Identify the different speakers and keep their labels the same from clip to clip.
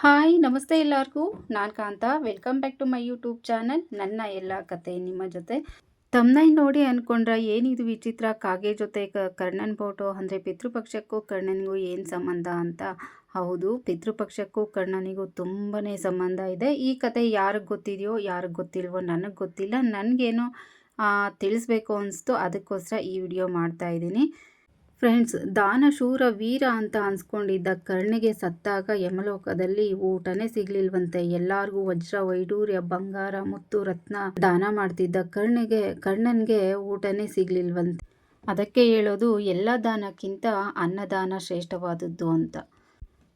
Speaker 1: Hi, ನಮಸ್ತೆ ಎಲ್ಲರಿಗೂ. ನಾನು Kanta. Welcome back to my YouTube channel ನನ್ನ ಎಲ್ಲ ಕತೆ ನಿಮ್ಮ ಜೊತೆ. ತಮ್ಮನೈ ನೋಡಿ ಅಂದ್ಕೊಂಡ್ರೆ ಏನಿದು ವಿಚಿತ್ರ ಕಾಗೆ ಜೊತೆ ಕರ್ಣನ್ ಫೋಟೋ ಅಂದರೆ ಪಿತೃಪಕ್ಷಕ್ಕೂ ಕರ್ಣನಿಗೂ ಏನು ಸಂಬಂಧ ಅಂತ? ಹೌದು, ಪಿತೃಪಕ್ಷಕ್ಕೂ ಕರ್ಣನಿಗೂ ತುಂಬಾ ಸಂಬಂಧ ಇದೆ. ಈ ಕತೆ ಯಾರಿಗೆ ಗೊತ್ತಿದೆಯೋ, ಯಾರಿಗೆ ಗೊತ್ತಿಲ್ವೋ ನನಗೆ ಗೊತ್ತಿಲ್ಲ. ನನಗೇನೋ ತಿಳಿಸ್ಬೇಕು ಅನಿಸ್ತು. ಅದಕ್ಕೋಸ್ಕರ ಈ ವಿಡಿಯೋ ಮಾಡ್ತಾ ಇದ್ದೀನಿ. ಫ್ರೆಂಡ್ಸ್ ದಾನಶೂರ ವೀರ ಅಂತ ಅನ್ಸ್ಕೊಂಡಿದ್ದ ಕರ್ಣಿಗೆ ಸತ್ತಾಗ ಯಮಲೋಕದಲ್ಲಿ ಊಟನೇ ಸಿಗ್ಲಿಲ್ವಂತೆ. ಎಲ್ಲಾರ್ಗೂ ವಜ್ರ, ವೈಡೂರ್ಯ, ಬಂಗಾರ, ಮುತ್ತು, ರತ್ನ ದಾನ ಮಾಡ್ತಿದ್ದ ಕರ್ಣಿಗೆ, ಕರ್ಣನ್ಗೆ ಊಟನೇ ಸಿಗ್ಲಿಲ್ವಂತೆ. ಅದಕ್ಕೆ ಹೇಳೋದು ಎಲ್ಲ ದಾನಕ್ಕಿಂತ ಅನ್ನದಾನ ಶ್ರೇಷ್ಠವಾದದ್ದು ಅಂತ.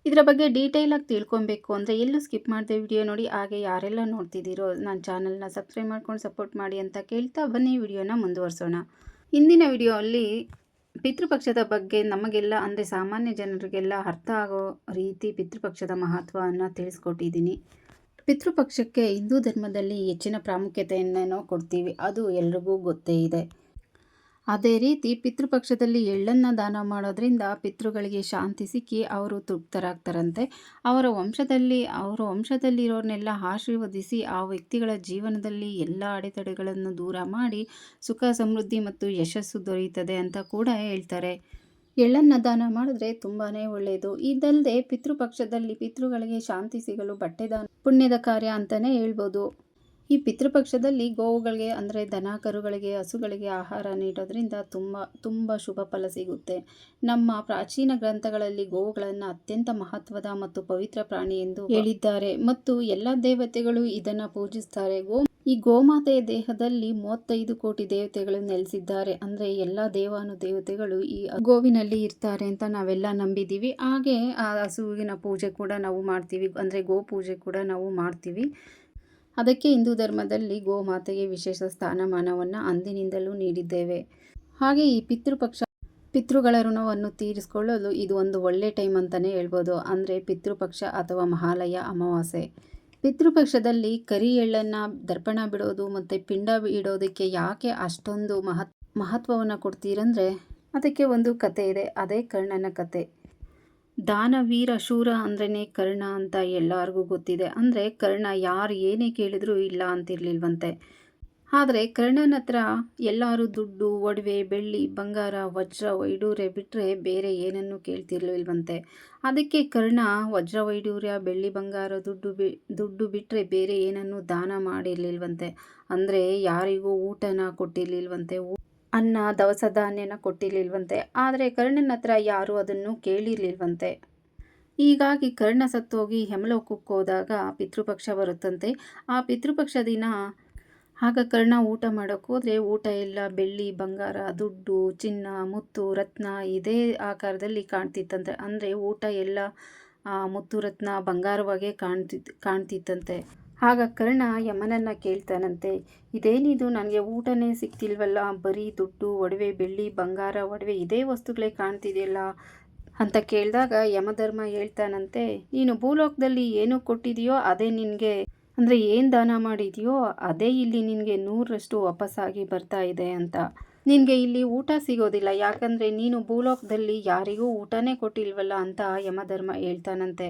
Speaker 1: ಇದರ ಬಗ್ಗೆ ಡೀಟೇಲಾಗಿ ತಿಳ್ಕೊಬೇಕು ಅಂದರೆ ಎಲ್ಲೂ ಸ್ಕಿಪ್ ಮಾಡಿದೆ ವಿಡಿಯೋ ನೋಡಿ. ಹಾಗೆ ಯಾರೆಲ್ಲ ನೋಡ್ತಿದ್ದೀರೋ ನನ್ನ ಚಾನಲ್ನ ಸಬ್ಸ್ಕ್ರೈಬ್ ಮಾಡ್ಕೊಂಡು ಸಪೋರ್ಟ್ ಮಾಡಿ ಅಂತ ಕೇಳ್ತಾ ಬನ್ನಿ. ವಿಡಿಯೋನ ಮುಂದುವರ್ಸೋಣ. ಇಂದಿನ ವಿಡಿಯೋ ಅಲ್ಲಿ ಪಿತೃಪಕ್ಷದ ಬಗ್ಗೆ ನಮಗೆಲ್ಲ, ಅಂದರೆ ಸಾಮಾನ್ಯ ಜನರಿಗೆಲ್ಲ ಅರ್ಥ ಆಗೋ ರೀತಿ ಪಿತೃಪಕ್ಷದ ಮಹತ್ವವನ್ನು ತಿಳಿಸ್ಕೊಟ್ಟಿದ್ದೀನಿ. ಪಿತೃಪಕ್ಷಕ್ಕೆ ಹಿಂದೂ ಧರ್ಮದಲ್ಲಿ ಹೆಚ್ಚಿನ ಪ್ರಾಮುಖ್ಯತೆಯನ್ನು ಕೊಡ್ತೀವಿ. ಅದು ಎಲ್ರಿಗೂ ಗೊತ್ತೇ ಇದೆ. ಅದೇ ರೀತಿ ಪಿತೃಪಕ್ಷದಲ್ಲಿ ಎಳ್ಳನ್ನು ದಾನ ಮಾಡೋದ್ರಿಂದ ಪಿತೃಗಳಿಗೆ ಶಾಂತಿ ಸಿಕ್ಕಿ ಅವರು ತೃಪ್ತರಾಗ್ತಾರಂತೆ. ಅವರ ವಂಶದಲ್ಲಿ, ಅವರ ವಂಶದಲ್ಲಿರೋರ್ನೆಲ್ಲ ಆಶೀರ್ವದಿಸಿ ಆ ವ್ಯಕ್ತಿಗಳ ಜೀವನದಲ್ಲಿ ಎಲ್ಲ ಅಡೆತಡೆಗಳನ್ನು ದೂರ ಮಾಡಿ ಸುಖ, ಸಮೃದ್ಧಿ ಮತ್ತು ಯಶಸ್ಸು ದೊರೆಯುತ್ತದೆ ಅಂತ ಕೂಡ ಹೇಳ್ತಾರೆ. ಎಳ್ಳನ್ನು ದಾನ ಮಾಡಿದ್ರೆ ತುಂಬಾ ಒಳ್ಳೆಯದು ಇದಲ್ಲದೆ ಪಿತೃಪಕ್ಷದಲ್ಲಿ ಪಿತೃಗಳಿಗೆ ಶಾಂತಿ ಸಿಗಲು ಬಟ್ಟೆ ದಾನ ಪುಣ್ಯದ ಕಾರ್ಯ ಅಂತಲೇ ಹೇಳ್ಬೋದು. ಈ ಪಿತೃಪಕ್ಷದಲ್ಲಿ ಗೋವುಗಳಿಗೆ, ಅಂದರೆ ದನ ಕರುಗಳಿಗೆ ಹಸುಗಳಿಗೆ ಆಹಾರ ನೀಡೋದ್ರಿಂದ ತುಂಬ ತುಂಬ ಶುಭ ಫಲ ಸಿಗುತ್ತೆ. ನಮ್ಮ ಪ್ರಾಚೀನ ಗ್ರಂಥಗಳಲ್ಲಿ ಗೋವುಗಳನ್ನು ಅತ್ಯಂತ ಮಹತ್ವದ ಮತ್ತು ಪವಿತ್ರ ಪ್ರಾಣಿ ಎಂದು ಹೇಳಿದ್ದಾರೆ. ಮತ್ತು ಎಲ್ಲ ದೇವತೆಗಳು ಇದನ್ನು ಪೂಜಿಸ್ತಾರೆ. ಗೋ, ಈ ಗೋಮಾತೆಯ ದೇಹದಲ್ಲಿ ಮೂವತ್ತೈದು ಕೋಟಿ ದೇವತೆಗಳು ನೆಲೆಸಿದ್ದಾರೆ. ಅಂದರೆ ಎಲ್ಲ ದೇವಾನು ದೇವತೆಗಳು ಈ ಗೋವಿನಲ್ಲಿ ಇರ್ತಾರೆ ಅಂತ ನಾವೆಲ್ಲ ನಂಬಿದ್ದೀವಿ. ಹಾಗೆ ಆ ಹಸುವಿನ ಪೂಜೆ ಕೂಡ ನಾವು ಮಾಡ್ತೀವಿ. ಅಂದರೆ ಗೋ ಪೂಜೆ ಕೂಡ ನಾವು ಮಾಡ್ತೀವಿ. ಅದಕ್ಕೆ ಹಿಂದೂ ಧರ್ಮದಲ್ಲಿ ಗೋಮಾತೆಗೆ ವಿಶೇಷ ಸ್ಥಾನಮಾನವನ್ನು ಅಂದಿನಿಂದಲೂ ನೀಡಿದ್ದೇವೆ. ಹಾಗೆ ಈ ಪಿತೃಪಕ್ಷ ಪಿತೃಗಳ ಋಣವನ್ನು ತೀರಿಸಿಕೊಳ್ಳಲು ಇದು ಒಂದು ಒಳ್ಳೆ ಟೈಮ್ ಅಂತಲೇ ಹೇಳ್ಬೋದು. ಅಂದರೆ ಪಿತೃಪಕ್ಷ ಅಥವಾ ಮಹಾಲಯ ಅಮಾವಾಸ್ಯೆ. ಪಿತೃಪಕ್ಷದಲ್ಲಿ ಕರಿ ಎಳ್ಳನ್ನು ದರ್ಪಣ ಬಿಡೋದು ಮತ್ತು ಪಿಂಡ ಇಡೋದಕ್ಕೆ ಯಾಕೆ ಅಷ್ಟೊಂದು ಮಹತ್, ಮಹತ್ವವನ್ನು ಕೊಡ್ತೀರಂದರೆ ಅದಕ್ಕೆ ಒಂದು ಕತೆ ಇದೆ. ಅದೇ ಕರ್ಣನ ಕತೆ ದಾನವೀರ ಶೂರ ಅಂದ್ರೇ ಕರ್ಣ ಅಂತ ಎಲ್ಲರಿಗೂ ಗೊತ್ತಿದೆ. ಅಂದರೆ ಕರ್ಣ ಯಾರು ಏನೇ ಕೇಳಿದರೂ ಇಲ್ಲ ಅಂತಿರ್ಲಿಲ್ವಂತೆ. ಆದರೆ ಕರ್ಣನ ಹತ್ರ ಎಲ್ಲರೂ ದುಡ್ಡು, ಒಡವೆ, ಬೆಳ್ಳಿ, ಬಂಗಾರ, ವಜ್ರ, ವೈಡೂರ್ಯ ಬಿಟ್ಟರೆ ಬೇರೆ ಏನನ್ನೂ ಕೇಳ್ತಿರ್ಲಿಲ್ವಂತೆ. ಅದಕ್ಕೆ ಕರ್ಣ ವಜ್ರ, ವೈಡೂರ್ಯ, ಬೆಳ್ಳಿ, ಬಂಗಾರ ದುಡ್ಡು ಬಿ, ದುಡ್ಡು ಬಿಟ್ಟರೆ ಬೇರೆ ಏನನ್ನೂ ದಾನ ಮಾಡಿರಲಿಲ್ವಂತೆ. ಅಂದರೆ ಯಾರಿಗೂ ಊಟನ ಕೊಟ್ಟಿರ್ಲಿಲ್ವಂತೆ. ಅನ್ನ, ದವಸ ಧಾನ್ಯನ ಕೊಟ್ಟಿರಲಿಲ್ವಂತೆ. ಆದರೆ ಕರ್ಣನ ಹತ್ರ ಯಾರೂ ಅದನ್ನು ಕೇಳಿರ್ಲಿಲ್ವಂತೆ. ಹೀಗಾಗಿ ಕರ್ಣ ಸತ್ತೋಗಿ ಹೆಮಲೋಕಕ್ಕೆ ಹೋದಾಗ ಪಿತೃಪಕ್ಷ ಬರುತ್ತಂತೆ. ಆ ಪಿತೃಪಕ್ಷ ದಿನ ಆಗ ಕರ್ಣ ಊಟ ಮಾಡೋಕ್ಕೋದ್ರೆ ಊಟ ಎಲ್ಲ, ಬೆಳ್ಳಿ, ಬಂಗಾರ, ದುಡ್ಡು, ಚಿನ್ನ, ಮುತ್ತು, ರತ್ನ ಇದೇ ಆಕಾರದಲ್ಲಿ ಕಾಣ್ತಿತ್ತಂತೆ. ಅಂದರೆ ಊಟ ಎಲ್ಲ ಮುತ್ತು, ರತ್ನ, ಬಂಗಾರವಾಗೇ ಕಾಣ್ತಿತ್ತು ಕಾಣ್ತಿತ್ತಂತೆ. ಆಗ ಕರ್ಣ ಯಮನನ್ನ ಕೇಳ್ತಾನಂತೆ ಇದೇನಿದು ನನಗೆ ಊಟನೇ ಸಿಗ್ತಿಲ್ವಲ್ಲ ಬರೀ ದುಡ್ಡು, ಒಡವೆ, ಬೆಳ್ಳಿ, ಬಂಗಾರ, ಒಡವೆ ಇದೇ ವಸ್ತುಗಳೇ ಕಾಣ್ತಿದೆಯಲ್ಲ? ಅಂತ ಕೇಳಿದಾಗ ಯಮಧರ್ಮ ಹೇಳ್ತಾನಂತೆ, ನೀನು ಭೂಲೋಕದಲ್ಲಿ ಏನು ಕೊಟ್ಟಿದೆಯೋ ಅದೇ ನಿನಗೆ. ಅಂದರೆ ಏನು ದಾನ ಮಾಡಿದೆಯೋ ಅದೇ ಇಲ್ಲಿ ನಿನಗೆ ನೂರರಷ್ಟು ವಾಪಸ್ಸಾಗಿ ಬರ್ತಾ ಇದೆ ಅಂತ. ನಿನಗೆ ಇಲ್ಲಿ ಊಟ ಸಿಗೋದಿಲ್ಲ, ಯಾಕಂದರೆ ನೀನು ಭೂಲೋಕದಲ್ಲಿ ಯಾರಿಗೂ ಊಟನೇ ಕೊಟ್ಟಿಲ್ವಲ್ಲ? ಅಂತ ಯಮಧರ್ಮ ಹೇಳ್ತಾನಂತೆ.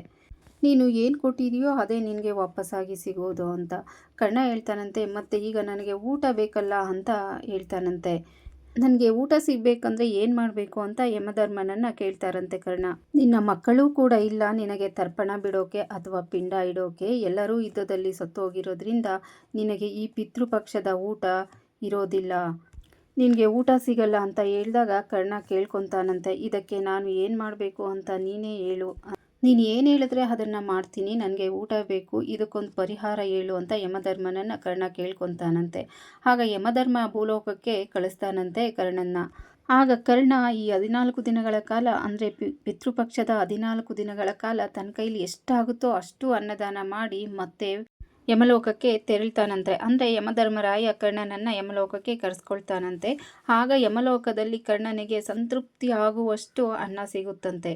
Speaker 1: ನೀನು ಏನು ಕೊಟ್ಟಿದೆಯೋ ಅದೇ ನಿನಗೆ ವಾಪಸ್ಸಾಗಿ ಸಿಗೋದು ಅಂತ. ಕಣ್ಣ ಹೇಳ್ತಾನಂತೆ, ಮತ್ತು ಈಗ ನನಗೆ ಊಟ ಬೇಕಲ್ಲ ಅಂತ ಹೇಳ್ತಾನಂತೆ. ನನಗೆ ಊಟ ಸಿಗಬೇಕಂದ್ರೆ ಏನು ಮಾಡಬೇಕು ಅಂತ ಯಮಧರ್ಮನನ್ನು ಕೇಳ್ತಾರಂತೆ ಕರ್ಣ. ನಿನ್ನ ಮಕ್ಕಳು ಕೂಡ ಇಲ್ಲ ನಿನಗೆ ತರ್ಪಣ ಬಿಡೋಕೆ ಅಥವಾ ಪಿಂಡ ಇಡೋಕೆ. ಎಲ್ಲರೂ ಯುದ್ಧದಲ್ಲಿ ಸತ್ತೋಗಿರೋದ್ರಿಂದ ನಿನಗೆ ಈ ಪಿತೃಪಕ್ಷದ ಊಟ ಇರೋದಿಲ್ಲ. ನಿನಗೆ ಊಟ ಸಿಗಲ್ಲ ಅಂತ ಹೇಳಿದಾಗ ಕರ್ಣ ಕೇಳ್ಕೊತಾನಂತೆ, ಇದಕ್ಕೆ ನಾನು ಏನು ಮಾಡಬೇಕು ಅಂತ ನೀನೇ ಹೇಳು. ನೀನು ಏನು ಹೇಳಿದ್ರೆ ಅದನ್ನು ಮಾಡ್ತೀನಿ, ನನಗೆ ಊಟ ಬೇಕು, ಇದಕ್ಕೊಂದು ಪರಿಹಾರ ಹೇಳು ಅಂತ ಯಮಧರ್ಮನನ್ನು ಕರ್ಣ ಕೇಳ್ಕೊತಾನಂತೆ. ಆಗ ಯಮಧರ್ಮ ಭೂಲೋಕಕ್ಕೆ ಕಳಿಸ್ತಾನಂತೆ ಕರ್ಣನ್ನ. ಆಗ ಕರ್ಣ ಈ ಹದಿನಾಲ್ಕು ದಿನಗಳ ಕಾಲ, ಅಂದರೆ ಪಿ, ಪಿತೃಪಕ್ಷದ ಹದಿನಾಲ್ಕು ದಿನಗಳ ಕಾಲ ತನ್ನ ಕೈಲಿ ಎಷ್ಟಾಗುತ್ತೋ ಅಷ್ಟು ಅನ್ನದಾನ ಮಾಡಿ ಮತ್ತೆ ಯಮಲೋಕಕ್ಕೆ ತೆರಳ್ತಾನಂತೆ. ಅಂದರೆ ಯಮಧರ್ಮರಾಯ ಕರ್ಣನನ್ನು ಯಮಲೋಕಕ್ಕೆ ಕರೆಸ್ಕೊಳ್ತಾನಂತೆ. ಆಗ ಯಮಲೋಕದಲ್ಲಿ ಕರ್ಣನಿಗೆ ಸಂತೃಪ್ತಿ ಆಗುವಷ್ಟು ಅನ್ನ ಸಿಗುತ್ತಂತೆ.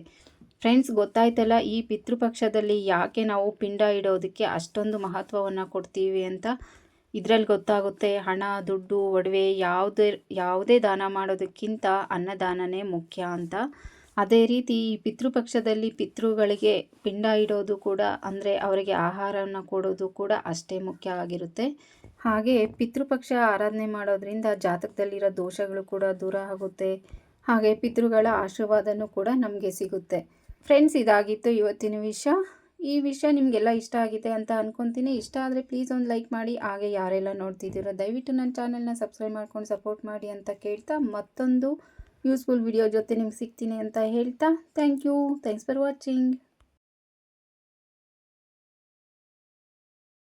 Speaker 1: ಫ್ರೆಂಡ್ಸ್, ಗೊತ್ತಾಯ್ತಲ್ಲ, ಈ ಪಿತೃಪಕ್ಷದಲ್ಲಿ ಯಾಕೆ ನಾವು ಪಿಂಡ ಇಡೋದಕ್ಕೆ ಅಷ್ಟೊಂದು ಮಹತ್ವವನ್ನು ಕೊಡ್ತೀವಿ ಅಂತ? ಇದರಲ್ಲಿ ಗೊತ್ತಾಗುತ್ತೆ, ಹಣ, ದುಡ್ಡು, ಒಡವೆ ಯಾವುದೇ ಯಾವುದೇ ದಾನ ಮಾಡೋದಕ್ಕಿಂತ ಅನ್ನದಾನನೇ ಮುಖ್ಯ ಅಂತ. ಅದೇ ರೀತಿ ಈ ಪಿತೃಪಕ್ಷದಲ್ಲಿ ಪಿತೃಗಳಿಗೆ ಪಿಂಡ ಇಡೋದು ಕೂಡ, ಅಂದರೆ ಅವರಿಗೆ ಆಹಾರವನ್ನು ಕೊಡೋದು ಕೂಡ ಅಷ್ಟೇ ಮುಖ್ಯ ಆಗಿರುತ್ತೆ. ಹಾಗೆ ಪಿತೃಪಕ್ಷ ಆರಾಧನೆ ಮಾಡೋದ್ರಿಂದ ಜಾತಕದಲ್ಲಿರೋ ದೋಷಗಳು ಕೂಡ ದೂರ ಆಗುತ್ತೆ. ಹಾಗೆ ಪಿತೃಗಳ ಆಶೀರ್ವಾದನೂ ಕೂಡ ನಮಗೆ ಸಿಗುತ್ತೆ. ಫ್ರೆಂಡ್ಸ್ ಇದಾಗಿತ್ತು ಇವತ್ತಿನ ವಿಷಯ. ಈ ವಿಷಯ ನಿಮಗೆಲ್ಲ ಇಷ್ಟ ಆಗಿದೆ ಅಂತ ಅನ್ಕೊತೀನಿ. ಇಷ್ಟ ಆದರೆ ಪ್ಲೀಸ್ ಒಂದು ಲೈಕ್ ಮಾಡಿ. ಹಾಗೆ ಯಾರೆಲ್ಲ ನೋಡ್ತಿದ್ದೀರೋ, ದಯವಿಟ್ಟು ನನ್ನ ಚಾನಲ್ನ ಸಬ್ಸ್ಕ್ರೈಬ್ ಮಾಡ್ಕೊಂಡು ಸಪೋರ್ಟ್ ಮಾಡಿ ಅಂತ ಕೇಳ್ತಾ ಮತ್ತೊಂದು ಯೂಸ್ಫುಲ್ ವಿಡಿಯೋ ಜೊತೆ ನಿಮ್ಗೆ ಸಿಗ್ತೀನಿ ಅಂತ ಹೇಳ್ತಾ. Thank you thanks for watching